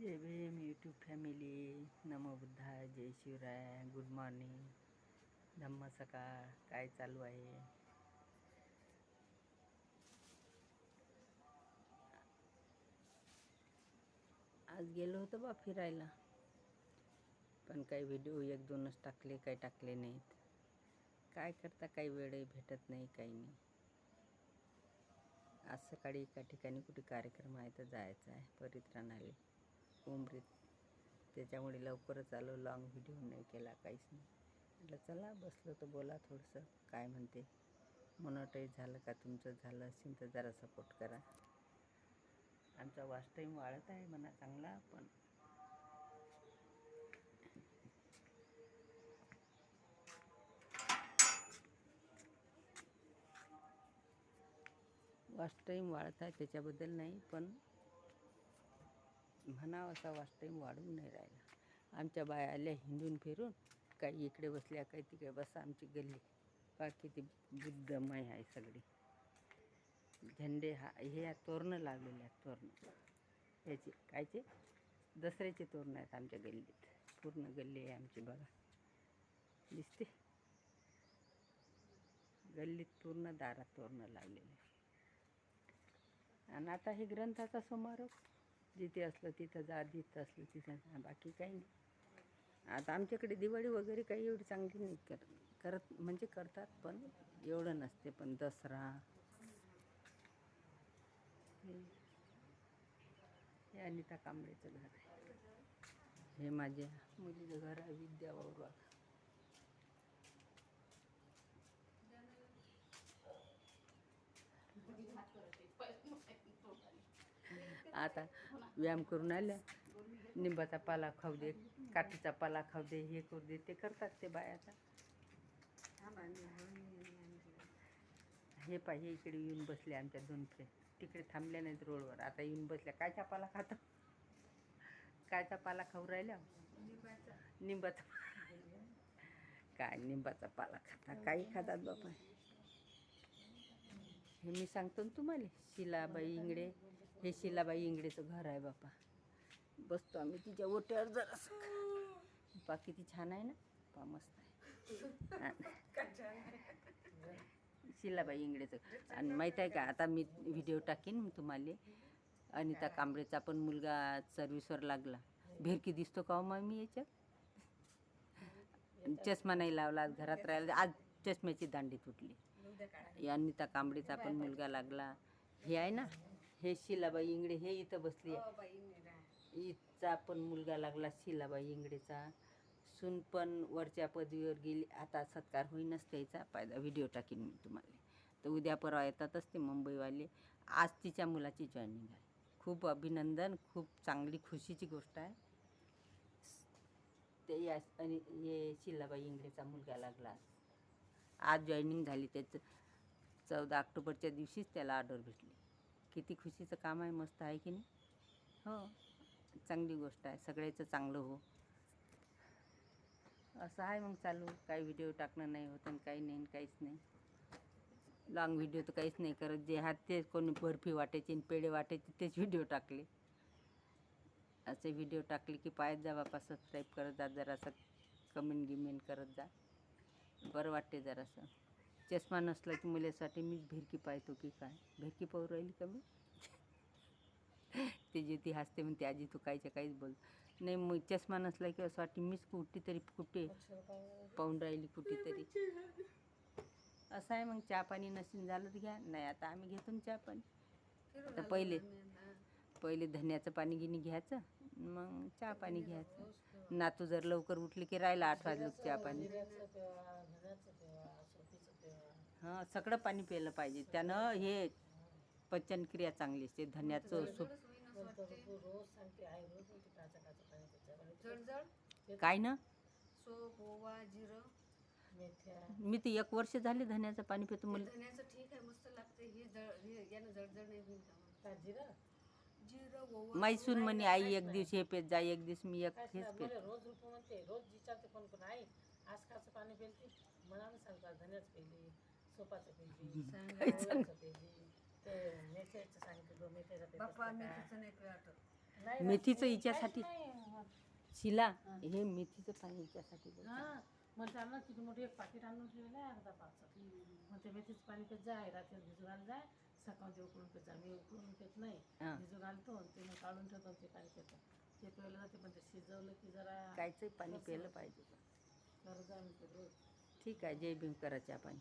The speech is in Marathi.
जय भीम यूट्यूब फॅमिली नमो बुद्धाय जय शिवराय. गुड मॉर्निंग धम्म सकाळ. काय चालू आहे? आज गेलो होतो बा फिरायला. पण काही व्हिडिओ एक दोनच टाकले काही टाकले नाहीत. काय करता काही वेळही भेटत नाही काही नाही. आज सकाळी एका ठिकाणी कुठे कार्यक्रम आहे तर जायचं आहे परित्राणाले. उमरीत त्याच्यामुळे लवकरच आलो. लॉंग व्हिडिओ नाही केला काहीच नाही. म्हटलं चला बसलो तर बोला थोडंसं. काय म्हणते? मोनोटाईज झालं का तुमचं? झालं असेल तर जरा सपोर्ट करा. आमचा वॉच टाईम वाढत आहे म्हणा चांगला पण वॉच टाईम वाढत आहे त्याच्याबद्दल नाही पण म्हणावं असा वाच वाढून नाही राहिला. आमच्या बाया आल्या हिंदून फिरून काही इकडे बसल्या काही तिकडे बसा आमची गल्ली. बाकी किती बुद्धमय आहे सगळी. झेंडे हा हे तोरणं लावलेले आहेत तोरणं. याचे कायचे? दसऱ्याचे तोरणं आहेत आमच्या गल्लीत. पूर्ण गल्ली आहे आमची बघा. दिसते? गल्लीत पूर्ण दारात तोरणं लावलेले. आहे. आणि आता हे ग्रंथाचा समारोप. जिथे असलं तिथं जा जिथं असलं तिथं जा बाकी काही नाही. आता आमच्याकडे दिवाळी वगैरे काही एवढी चांगली नाही कर करत म्हणजे करतात पण एवढं नसते पण दसरा. हे हे अनिता कांबळेचं घर आहे. हे माझ्या मुलीचं घर आहे विद्या आता व्यायाम करून आल्या. निंबाचा पाला खाऊ दे काठीचा पाला खाऊ दे हे करू दे ते करतात ते बायाचा हे पाहिजे इकडे येऊन बसले आमच्या दोन फ्रेंड तिकडे थांबल्या नाहीत रोडवर. आता येऊन बसल्या. कायचा पाला खाता? कायचा पाला खाऊ राहिल्या? निंबाचा. काय निंबाचा पाला खाता? काही खातात बापा. हे मी सांगतो ना तुम्हाला शिलाबाई इंगडे हे शिलाबाई इंगडेचं घर आहे बापा. बसतो आम्ही तिच्या ओट्यावर जरा पा किती छान आहे ना? पा मस्त आहे. शिलाबाई इंगडेचं आणि माहीत आहे का आता मी व्हिडिओ टाकीन तुम्हाला. अनिता कांबळेचा पण मुलगा सर्व्हिसवर लागला. भेरकी दिसतो का हो मग मी याच्यात? चष्मा नाही लावला आज घरात राहिला. आज चष्म्याची दांडी तुटली. अनिता कांबळेचा पण मुलगा लागला. हे आहे ना? हे शिलाबाई इंगडे हे इथं बसली आहे. हिचा पण मुलगा लागला शिलाबाई इंगडेचा सून पण वरच्या पदवीवर गेली. आता सत्कार होईनच त्याचा. पायदा व्हिडिओ टाकीन मी तुम्हाला. तर उद्या परवा येतातच ते मुंबईवाले. आज तिच्या मुलाची जॉईनिंग आहे खूप अभिनंदन खूप चांगली खुशीची गोष्ट आहे. ते या आणि हे शिलाबाई इंगडेचा मुलगा लागला. आज जॉईनिंग झाली त्याचं. चौदा ऑक्टोबरच्या दिवशीच त्याला ऑर्डर भेटली. किती खुशीचं काम आहे मस्त आहे की नाही? हो चांगली गोष्ट आहे. सगळ्याचं चांगलं हो. असं आहे मग चालू. काही व्हिडिओ टाकणं नाही होत आणि काही नाही आणि काहीच नाही. लॉंग व्हिडिओ तर काहीच नाही करत. जे हात ते कोणी बर्फी वाटायची आणि पेढे वाटायचे तेच व्हिडिओ टाकले. असे व्हिडिओ टाकले की पायत जा बापा सबस्क्राईब करत जा जरासं. कमेंट गिमेंट करत जा. बरं वाटते जरासं. चष्मा नसला की मुलासाठी मीच भिरकी पाहतो की काय? भिरकी पाहू राहिली का मी? ते जे ती हसते म्हणते आजी तू कायच्या काहीच बोल. नाही मग चष्मा नसला की असं वाटते मीच कुठे तरी कुठे पाहून राहिली कुठेतरी. असं आहे मग चहा पाणी नसेल झालं तर घ्या. नाही आता आम्ही घेतो ना चहा पाणी. आता पहिले पहिले धन्याचं पाणी गिनी घ्यायचं मग चहा पाणी घ्यायचं. नातू जर लवकर उठले की राहिला आठ वाजलं चहा पाणी. हां सगळं पाणी प्यायलं पाहिजे. त्यानं हे पचनक्रिया चांगली असते. धन्याचं सूप जळजळ? काय ना? सोप ओवा जिरं. मी तर एक वर्ष झाले धन्याचं पाणी पितो मला धण्याचं ठीक आहे मस्त लागते हे जळ हे यानं जळजळ नाही होईल का जिरं? जिरं ओवा मैसून म्हणे आई एक दिवस हे पेत जा एक दिवस मी एक हेच पेत. मला रोज रूप म्हणते रोज विचारते कोण कोण. आहे आसकाचं पाणी पेलते मनानं सांगतात धन्याचं पेली सोपाचं ते मेथ्याचं सांगितलं मेथ्याचा पेपर बाप्पा असतं मी का? तिचं नाही वाटत मेथीचं हिच्यासाठी शिला हे. मेथीचं पाणी हिच्यासाठी. हा मग त्यांना किती मोठी एक पाकिट आणून ठेवलं आहे अर्धा पाचचं मग ते मेथीचं पाणी पेत जाय रात्री भिजू घाल जाय सकाळी ते उकळून पेत जा. मी उकळून पेत नाही. भिजू घालतो आणि ते मग काढून ठेवतो आणि ते पाणी पेतो. ते प्यायलं जाते पण ते शिजवलं की जरा कायचंही पाणी प्यायलं पाहिजे. गरज आहे म्हणते रोज. ठीक आहे जय भीम करायच्या पाणी.